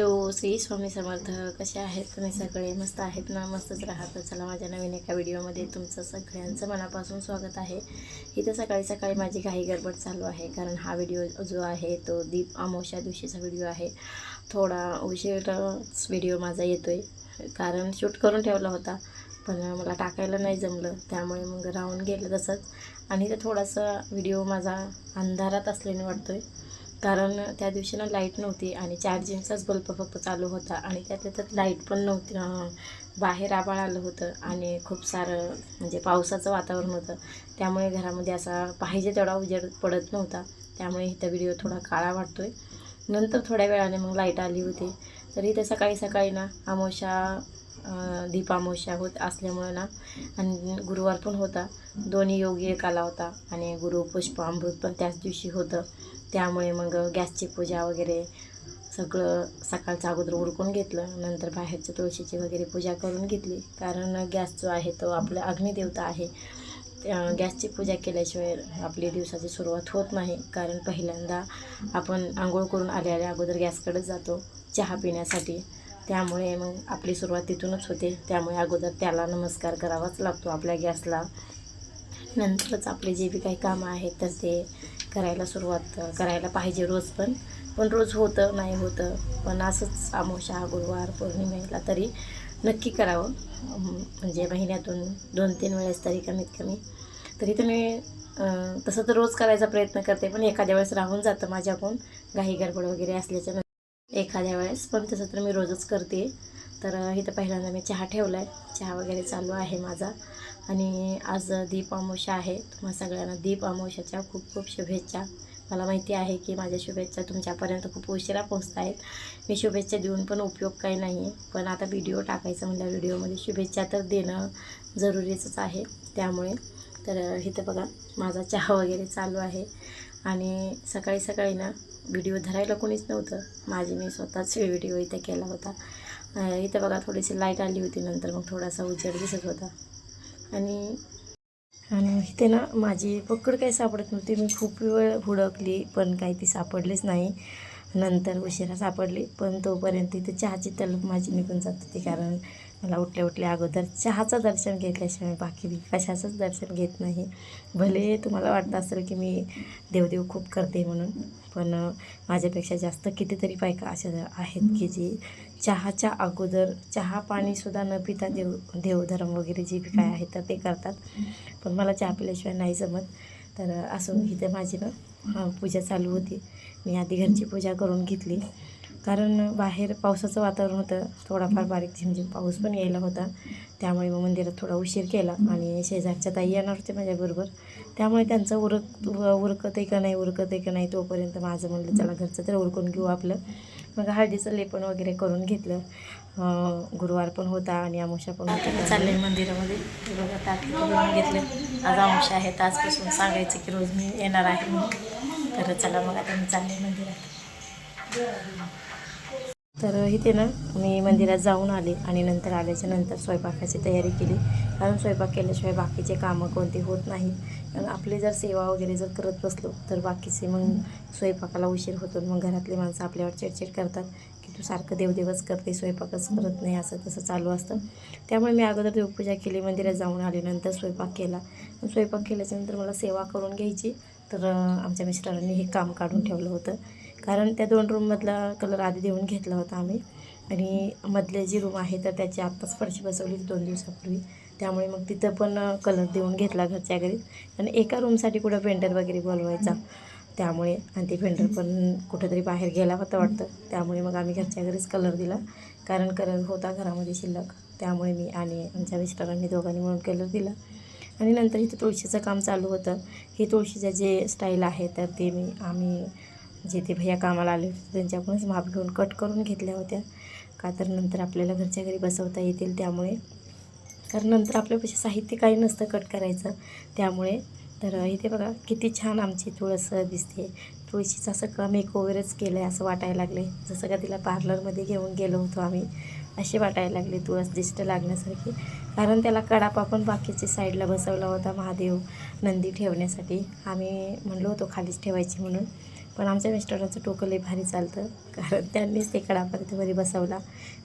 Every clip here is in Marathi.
हॅलो श्री स्वामी समर्थ. कसे आहेत तुम्ही सगळे? मस्त आहेत ना? मस्तच राहत. चला माझ्या नवीन एका व्हिडिओमध्ये तुमचं सगळ्यांचं मनापासून स्वागत आहे. इथं सकाळी सकाळी माझी घाई गडबड चालू आहे. कारण हा व्हिडिओ जो आहे तो दीप अमावश्या दिवशीचा व्हिडिओ आहे. थोडा उशीरच व्हिडिओ माझा येतो आहे कारण शूट करून ठेवला होता. पण मला टाकायला नाही जमलं. त्यामुळे मग राहून गेलं तसंच. आणि तर थोडासा व्हिडिओ माझा अंधारात असल्याने वाटतो आहे कारण त्या दिवशी ना लाइट नव्हती आणि चार्जिंगचाच बल्ब फक्त चालू होता आणि त्यातल्या त्यात लाइट पण नव्हती बाहेर आबाळ आलं होतं आणि खूप सारं म्हणजे पावसाचं वातावरण होतं. त्यामुळे घरामध्ये असा पाहिजे तेवढा उजेड पडत नव्हता. त्यामुळे इथं व्हिडिओ थोडा काळा वाटतो आहे नंतर थोड्या वेळाने मग लाइट आली होती. तर इथे सकाळी सकाळी ना अमावस्या दीपामोशा होत असल्यामुळे ना आणि गुरुवार पण होता. दोन्ही योगी एक आला होता आणि गुरु पुष्प अमृत पण त्याच दिवशी होतं. त्यामुळे मग गॅसची पूजा वगैरे सगळं सकाळचं अगोदर उरकून घेतलं नंतर बाहेरच्या तुळशीची वगैरे पूजा करून घेतली. कारण गॅस जो आहे तो आपला अग्निदेवता आहे. त्या गॅसची पूजा केल्याशिवाय आपली दिवसाची सुरुवात होत नाही. कारण पहिल्यांदा आपण आंघोळ करून आल्या आल्या अगोदर गॅसकडेच जातो चहा पिण्यासाठी. त्यामुळे मग आपली सुरुवात तिथूनच होते. त्यामुळे अगोदर त्याला नमस्कार करावाच लागतो आपल्या गॅसला. नंतरच आपले जे बी काही कामं आहेत तर ते करायला सुरुवात करायला पाहिजे रोज पण. पण रोज होतं नाही होतं. पण असंच आमोशा गुरुवार पौर्णिमेला तरी नक्की करावं. म्हणजे महिन्यातून दोन तीन वेळेस तरी कमीत कमी. तरी तुम्ही मी तसं तर रोज करायचा प्रयत्न करते. पण एखाद्या वेळेस राहून जातं माझ्याकडून. घाई गडबड वगैरे असल्याच्या एखाद्या वेळेस. पण तसं तर मी रोजच करते. तर इथं पहिल्यांदा मी चहा ठेवला आहे चहा वगैरे चालू आहे माझा. आणि आज दीप अमावस्या आहे. तुम्हा सगळ्यांना दीप अमावस्याच्या खूप खूप शुभेच्छा. मला माहिती आहे की माझ्या शुभेच्छा तुमच्यापर्यंत खूप उशिरा पोहोचत आहेत मी शुभेच्छा देऊन पण उपयोग काही नाही आहे पण आता व्हिडिओ टाकायचा म्हणल्या व्हिडिओमध्ये शुभेच्छा तर देणं जरुरीचंच आहे. त्यामुळे तर इथं बघा माझा चहा वगैरे चालू आहे. आणि सकाळी सकाळी ना व्हिडिओ धरायला कोणीच नव्हतं. माझी मी स्वतःच व्हिडिओ इथे केला होता. इथं बघा थोडीशी लाइट आली होती नंतर मग थोडासा उजेड दिसत होता. आणि आणि इथे ना माझी पकड काही सापडत नव्हती. मी खूप वेळ हुडकली पण काही ती सापडलीच नाही. नंतर उशिरा सापडली पण तोपर्यंत इथे चहाची तलप माझी निघून जात होती कारण मला उठल्या उठल्या अगोदर चहाचं दर्शन घेतल्याशिवाय बाकी मी कशाचंच दर्शन घेत नाही. भले तुम्हाला वाटतं असेल की मी देवदेव खूप करते म्हणून पण माझ्यापेक्षा जास्त कितीतरी बायका अशा आहेत की जी चहाच्या अगोदर चहा पाणीसुद्धा न पिता देव देवधर्म वगैरे जे बी काय आहे तर ते करतात. पण मला चहा पिल्याशिवाय नाही जमत. तर असं इथे माझी ना पूजा चालू होती. मी आधी घरची पूजा करून घेतली. कारण बाहेर पावसाचं वातावरण होतं. थोडाफार बारीक झिमझिम पाऊस पण यायला होता. त्यामुळे मग मंदिरात थोडा उशीर केला आणि शेजारच्या ताई येणार होते माझ्याबरोबर. त्यामुळे त्यांचं उरक उरकत आहे का नाही उरकत आहे का नाही तोपर्यंत माझं म्हणलं चला घरचं तर उरकून घेऊ आपलं. मग हळदीचं लेपण वगैरे करून घेतलं. गुरुवार पण होता आणि अमावस्या पण होता. चालले मंदिरामध्ये. बघा ताटलं करून घेतलं. आज अमावस्या आहेत. आजपासून सांगायचं की रोज मी येणार आहे तर चला मग आता मी चालले मंदिरात. तर इथे ना मी मंदिरात जाऊन आले आणि नंतर आल्याच्यानंतर स्वयंपाकाची तयारी केली. कारण स्वयंपाक केल्याशिवाय बाकीचे कामं कोणती होत नाही. कारण आपली जर सेवा वगैरे जर करत बसलो तर बाकीचे मग स्वयंपाकाला उशीर होतो मग घरातली माणसं आपल्यावर चिडचिड करतात की तू सारखं देवदेवच करते स्वयंपाकच करत नाही असं तसं चालू असतं. त्यामुळे मी अगोदर देवपूजा केली मंदिरात जाऊन आले नंतर स्वयंपाक केला. स्वयंपाक केल्याच्यानंतर मला सेवा करून घ्यायची. तर आमच्या मिस्टरांनी हे काम काढून ठेवलं होतं. कारण त्या दोन रूममधला कलर आधी देऊन घेतला होता आम्ही. आणि मधले जी रूम आहे तर त्याची आत्ताच फरशी बसवली दोन दिवसापूर्वी. त्यामुळे मग तिथं पण कलर देऊन घेतला घरच्या घरी. आणि एका रूमसाठी कुठं पेंटर वगैरे बोलवायचा. त्यामुळे आणि ते पेंटर पण कुठंतरी बाहेर गेला होता वाटतं. त्यामुळे मग आम्ही घरच्या घरीच कलर दिला. कारण कलर होता घरामध्ये शिल्लक. त्यामुळे मी आणि आमच्या मिस्टरांनी दोघांनी म्हणून कलर दिला. आणि नंतर इथं तुळशीचं काम चालू होतं. हे तुळशीचं जे स्टाईल आहे तर ते मी आम्ही जे ते भैया कामाला आले होते त्यांच्याकडूनच माप घेऊन कट करून घेतल्या होत्या. का तर नंतर आपल्याला घरच्या घरी बसवता येतील त्यामुळे. कारण नंतर आपल्यापाशी साहित्य काही नसतं कट करायचं. त्यामुळे तर इथे बघा किती छान आमची तुळस दिसते तुळशीचं असं का मेकओव्हरच केलं आहे असं वाटायला लागले जसं का तिला पार्लरमध्ये घेऊन गेलो होतो आम्ही असे वाटायला लागले तुळस दिष्ट लागण्यासारखी. कारण त्याला कडापा पण बाकीच्या साईडला बसवला होता महादेव नंदी ठेवण्यासाठी. आम्ही म्हणलो होतो खालीच ठेवायची म्हणून. पण आमच्या मिस्टरांचं टोकं लई भारी चालतं. कारण त्यांनीच ते कडापर्यंत वरी बसवला.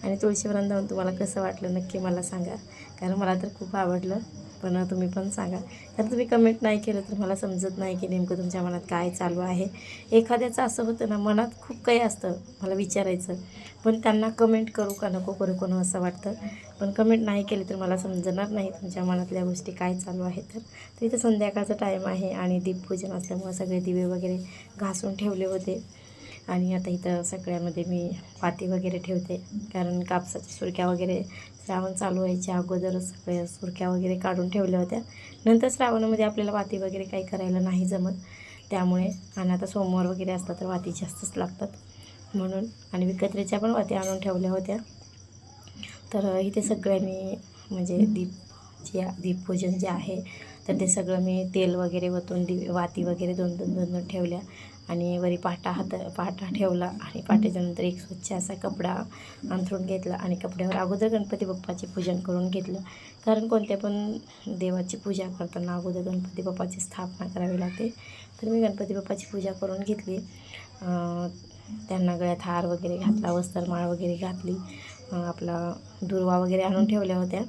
आणि तुळशी वृंदावन तुम्हाला कसं वाटलं नक्की मला सांगा. कारण मला तर खूप आवडलं. पण तुम्ही पण सांगा. कारण तुम्ही कमेंट नाही केलं तर मला समजत नाही की नेमकं तुमच्या मनात काय चालू आहे. एखाद्याचं असं होतं ना मनात खूप काही असतं मला विचारायचं. पण त्यांना कमेंट करू का नको करू कोण असं वाटतं. पण कमेंट नाही केली तर मला समजणार नाही तुमच्या मनातल्या गोष्टी काय चालू आहेत तर. तर इथं संध्याकाळचा टाईम आहे आणि दीपपूजन असल्यामुळं सगळे दिवे वगैरे घासून ठेवले होते. आणि आता इथं सगळ्यामध्ये मी पाती वगैरे ठेवते. कारण कापसाच्या सुरक्या वगैरे श्रावण चालू व्हायच्या अगोदरच सगळ्या सुरक्या वगैरे काढून ठेवल्या होत्या. नंतर श्रावणामध्ये आपल्याला वाती वगैरे काही करायला नाही जमत. त्यामुळे आणि आता सोमवार वगैरे असतात तर वाती जास्तच लागतात. म्हणून आणि विकत्रेच्या पण वाती आणून ठेवल्या होत्या. तर इथे सगळ्यांनी म्हणजे दीप जे दीपपूजन जे आहे तर ते सगळं मी तेल वगैरे वतून दि वाती वगैरे दोन दोन दोन दोन ठेवल्या. आणि वरी पाटा हात पाटा ठेवला आणि पाट्याच्यानंतर एक स्वच्छ असा कपडा अंथरून घेतला आणि कपड्यावर अगोदर गणपती बाप्पाचे पूजन करून घेतलं. कारण कोणत्या पण देवाची पूजा करताना अगोदर गणपती बाप्पाची स्थापना करावी लागते. तर मी गणपती बाप्पाची पूजा करून घेतली. त्यांना गळ्यात हार वगैरे घातला वस्त्रमाळ वगैरे घातली आपला दुर्वा वगैरे आणून ठेवल्या होत्या.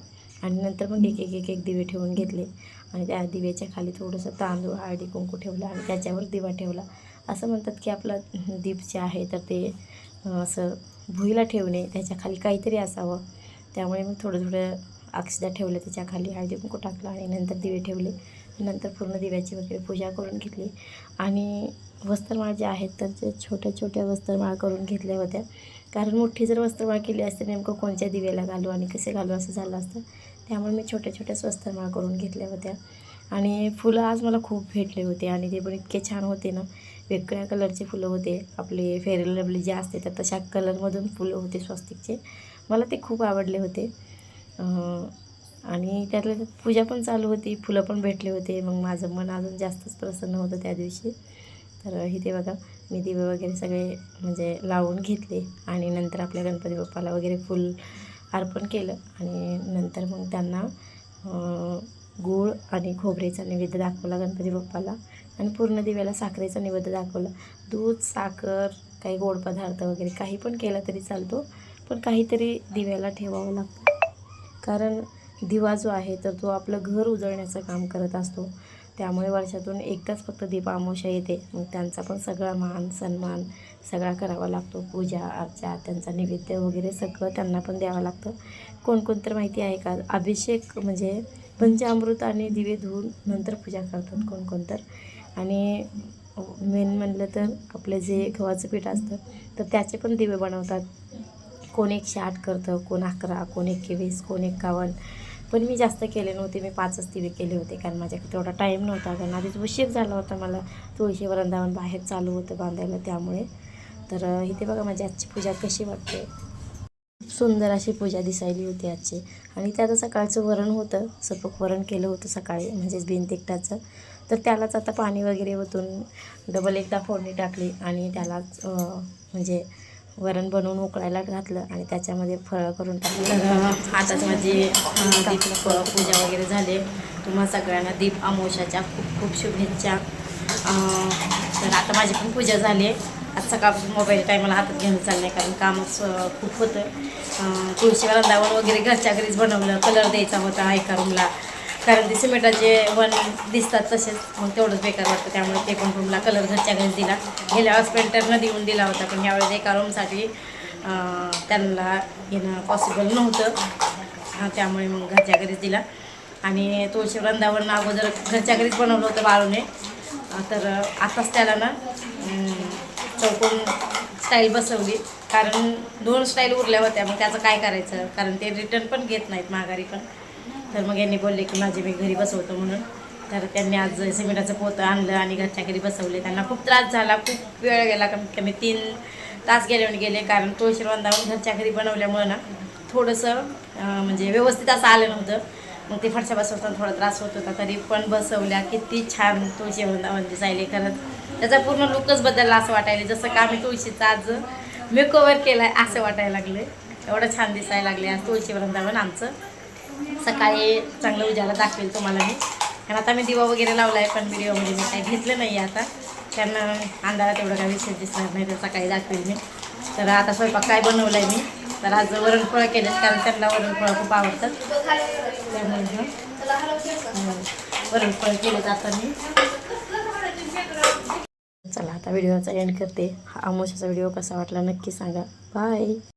आणि नंतर मग एक एक एक एक दिवे ठेवून घेतले. आणि त्या दिव्याच्या खाली थोडंसं तांदूळ हळदी कुंकू ठेवला आणि त्याच्यावर दिवा ठेवला. असं म्हणतात की आपला दीप जे आहे तर ते असं भुईला ठेवणे त्याच्याखाली काहीतरी असावं. त्यामुळे मी थोडं थोडं अक्षदा ठेवलं त्याच्याखाली हळदी कुंकू टाकलं आणि नंतर दिवे ठेवले. नंतर पूर्ण दिव्याची वगैरे पूजा करून घेतली. आणि वस्त्रमाळ जे आहेत तर ते छोट्या छोट्या वस्त्रमाळ करून घेतल्या होत्या. कारण मोठी जर वस्त्रमाळ केली असते नेमकं कोणत्या दिव्याला घालू आणि कसे घालू असं झालं असतं. त्यामुळे मी छोट्या छोट्याच वस्त्रमाळ करून घेतल्या होत्या. आणि फुलं आज मला खूप भेटले होते आणि ते पण इतके छान होते ना. वेगळ्या कलरचे फुलं होते. आपले फेअर लवली जे असते तर तशा कलरमधून फुलं होते स्वस्तिकचे. मला ते खूप आवडले होते. आणि त्यातल्या त्यात पूजा पण चालू होती. फुलं पण भेटले होते. मग माझं मन अजून जास्तच प्रसन्न होतं त्या दिवशी. तर इथे बघा मी दिवे वगैरे सगळे म्हणजे लावून घेतले आणि नंतर आपल्या गणपती बाप्पाला वगैरे फुल अर्पण केलं. आणि नंतर मग त्यांना गूळ आणि खोबरेचा नैवेद्य दाखवला गणपती बाप्पाला. आणि पूर्ण दिव्याला साखरेचा निवेद दाखवला. दूध साखर काही गोड पदार्थ वगैरे काही पण केला तरी चालतो पण काहीतरी दिव्याला ठेवावं लागतं. कारण दिवा जो आहे तर तो आपलं घर उजळण्याचं काम करत असतो. त्यामुळे वर्षातून एकदाच फक्त दीप अमावस्या येते. मग त्यांचा पण सगळा मान सन्मान सगळा करावा लागतो. पूजा अर्चा त्यांचा नैवेद्य वगैरे सगळं त्यांना पण द्यावं लागतं. कोणकोणतर तर माहिती आहे का? अभिषेक म्हणजे पंचामृत आणि दिवे धुवून नंतर पूजा करतात कोणकोणतर तर. आणि मेन म्हणलं तर आपलं जे गव्हाचं पीठ असतं तर त्याचे पण दिवे बनवतात. कोण एकशे आठ करतं कोण अकरा कोण एकवीस कोण एकावन्न. पण मी जास्त केले नव्हते मी पाचच दिवे केले होते कारण माझ्याकडे तेवढा टाईम नव्हता. कारण आधीच उशीर झाला होता मला. तुळशी वृंदावन बाहेर चालू होतं बांधायला त्यामुळे. तर इथे बघा माझी आजची पूजा कशी वाटते. सुंदर अशी पूजा दिसायली होती आजची. आणि त्यात सकाळचं वरण होतं. सपक वरण केलं होतं सकाळी म्हणजेच बिन तर त्यालाच आता पाणी वगैरे ओतून डबल एकदा फोडणी टाकली आणि त्यालाच म्हणजे वरण बनवून उकळायला घातलं आणि त्याच्यामध्ये फळं करून टाकलं. आताच माझी म्हणजे, पूजा वगैरे झाले. तुम्हा सगळ्यांना दीप अमोशाच्या खूप खूप शुभेच्छा. तर आता माझी पण पूजा झाली. आहे आज सकाळपासून मोबाईल काय मला हातात घेऊन चाललं कारण कामच खूप होतं. तुळशी वृंदावन वगैरे घरच्या घरीच बनवलं. कलर द्यायचा होता एका रूमला कारण ते सिमेंटाचे वन दिसतात तसेच. मग तेवढंच बेकार वाटतं. त्यामुळे ते पण रूमला कलर घरच्या घरीच दिला. गेल्या वेळेस पेंटरनं देऊन दिला होता पण यावेळेस एका रूमसाठी त्यांना घेणं पॉसिबल नव्हतं. त्यामुळे मग घरच्या घरीच दिला. आणि तुळशी वृंदावन अगोदर घरच्या घरीच बनवलं होतं बाळूने. तर आताच त्याला ना चौकोन स्टाईल बसवली. कारण दोन स्टाईल उरल्या होत्या. मग त्याचं काय करायचं? कारण ते रिटर्न पण घेत नाहीत माघारी पण. तर मग यांनी बोलले की माझे मी घरी बसवतो म्हणून. तर त्यांनी आज सिमेंटाचं पोतं आणलं आणि घरच्या घरी बसवले. त्यांना खूप त्रास झाला खूप वेळ गेला. कमीत कमी तीन तास गेले गेले कारण तुळशी वृंदावन घरच्या घरी बनवल्यामुळं ना थोडंसं म्हणजे व्यवस्थित असं आलं नव्हतं. मग ते फरशा बसवताना थोडा त्रास होत होता. तरी पण बसवल्या. किती छान तुळशी वृंदावन दिसायले खरंच त्याचा पूर्ण लुकच बदलला असं वाटायला जसं का आम्ही तुळशीचा आज मेकओव्हर केला आहे असं वाटायला लागलं एवढं छान दिसायला लागले आज तुळशी वृंदावन आमचं. सकाळी चांगलं उजाला दाखवेल तुम्हाला मी. कारण आता मी दिवा वगैरे लावला आहे पण व्हिडिओमध्ये मी काही घेतलं नाही आहे आता. त्यांना अंधारात एवढं काही विशेष दिसणार नाही तर सकाळी दाखवेल मी. तर आता स्वयंपाक काय बनवलं आहे मी? तर आज वरणपोळा केलेत कारण त्यांना वरणपोळा खूप आवडतात त्यामुळे हं, हं, केलेत आता मी. चला आता व्हिडिओचा एंड करते. हा अमोशाचा व्हिडिओ कसा वाटला नक्की सांगा. बाय